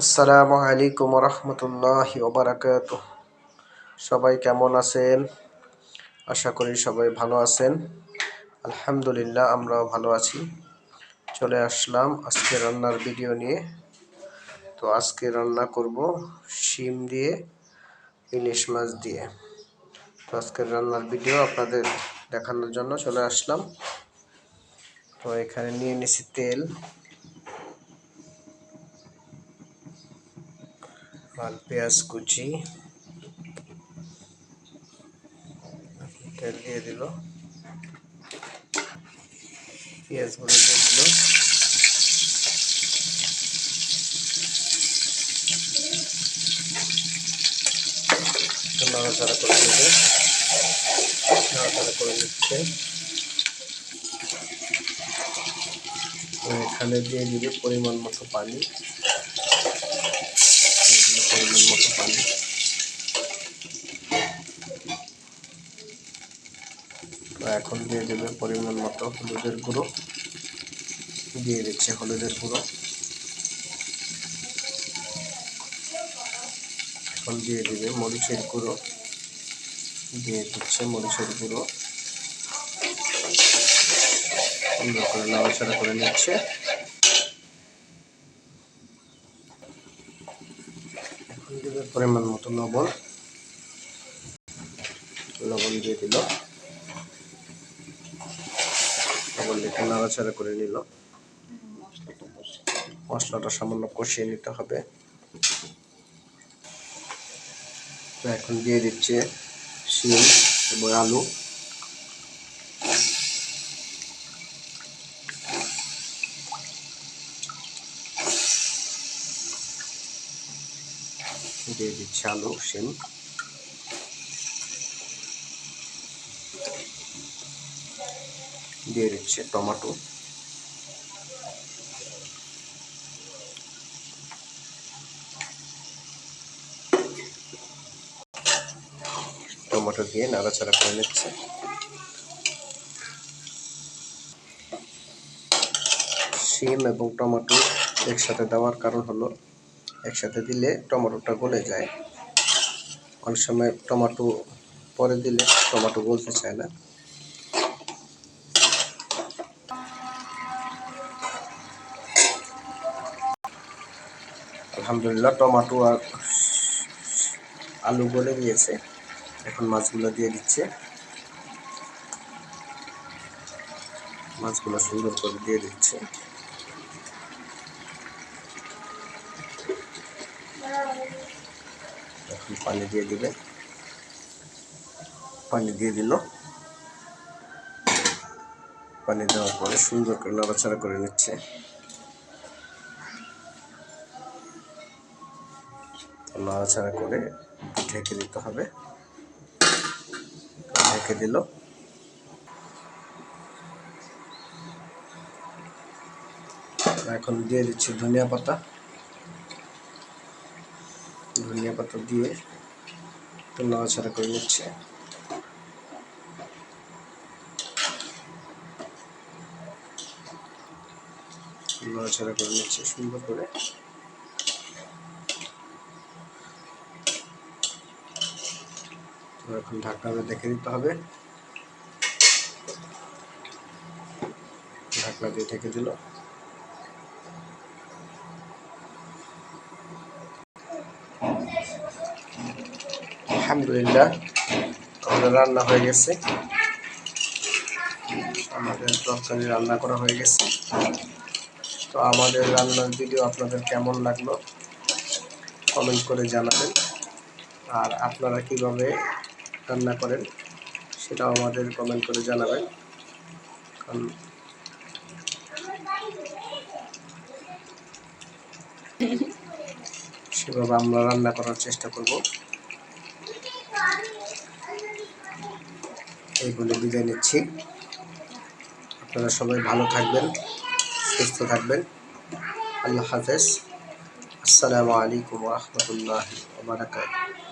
আসসালামু আলাইকুম রহমতুল্লাহি ওবরাকাত সবাই কেমন আছেন? আশা করি সবাই ভালো আছেন। আলহামদুলিল্লাহ, আমরাও ভালো আছি। চলে আসলাম আজকে রান্নার ভিডিও নিয়ে। তো আজকে রান্না করব শিম দিয়ে, ইলিশ মাছ দিয়ে। তো আজকের রান্নার ভিডিও আপনাদের দেখানোর জন্য চলে আসলাম। তো এখানে নিয়ে নিছি তেল। আর পেঁয়াজ কুচি তেল দিয়ে দিল পেঁয়াজগুলো দিয়ে দিল করে নাড়াচাড়া করে নিচ্ছে এখানে দিয়ে দিবে পরিমাণ মতো পানি পরিমাণ মতো পানি তো এখন দিয়ে দেবে পরিমাণ মতো হলুদের গুঁড়ো। দিয়ে দিচ্ছে হলুদের গুঁড়ো। এখন দিয়ে দিবে মরিচের গুঁড়ো। দিয়ে দিচ্ছে মরিচের গুঁড়ো। সুন্দর করে নাড়াচাড়া করে নিচ্ছে। দেবে পরিমাণ মতো লবণ। লবণ দিয়ে দিল। লবণ দিয়ে নাড়াচাড়া করে নিল। মশলাটা সামান্য কষিয়ে নিতে হবে। তো এখন দিয়ে দিচ্ছে শিম এবং আলু। দিয়ে দিচ্ছে আলু, শিম। দিয়ে দিচ্ছে টমেটো। টমেটো দিয়ে নাড়াচাড়া করে নিচ্ছে। শিম এবং টমেটো একসাথে দেওয়ার কারণ হলো একসাথে দিলে টমেটোটা গলে যায়। অনেক সময় টমেটো পরে দিলে টমেটো গলতে চায় না। আলহামদুলিল্লাহ টমেটো আর আলু গলে গিয়েছে। এখন মাছগুলো দিয়ে দিচ্ছে। মাছগুলো সুন্দর করে দিয়ে দিচ্ছে। এখন পানি দিয়ে দিবে। পানি দিয়ে দিল। পানি দেওয়ার পরে সুন্দর করে নাড়াচাড়া করে নিচ্ছে। নাড়াচাড়া করে ঢেকে দিতে হবে। ঢেকে দিল। এখন দিয়ে দিচ্ছি ধনিয়া পাতা। ধনিয়া পাতা দিয়ে একটু নাড়াচাড়া করে নিচ্ছে। নাড়াচাড়া করে নিচ্ছে সুন্দর করে। এখন ঢাকনাটা দেখে দিতে হবে। ঢাকনা দিয়ে ঢেকে দিল। আলহামদুলিল্লাহ, আমাদের রান্না হয়ে গেছে। আমাদের তরকারি রান্না করা হয়ে গেছে। তো আমাদের রান্নার ভিডিও আপনাদের কেমন লাগল কমেন্ট করে জানাবেন। আর আপনারা কীভাবে রান্না করেন, সেটাও আমাদের কমেন্ট করে জানাবেন। কারণ সেভাবে আমরা রান্না করার চেষ্টা করব। এই বলে বিদায় নিচ্ছি। আপনারা সবাই ভালো থাকবেন, সুস্থ থাকবেন। আল্লাহ হাফেজ। আসসালামু আলাইকুম রহমতুল্লাহ বারাকাতুহ।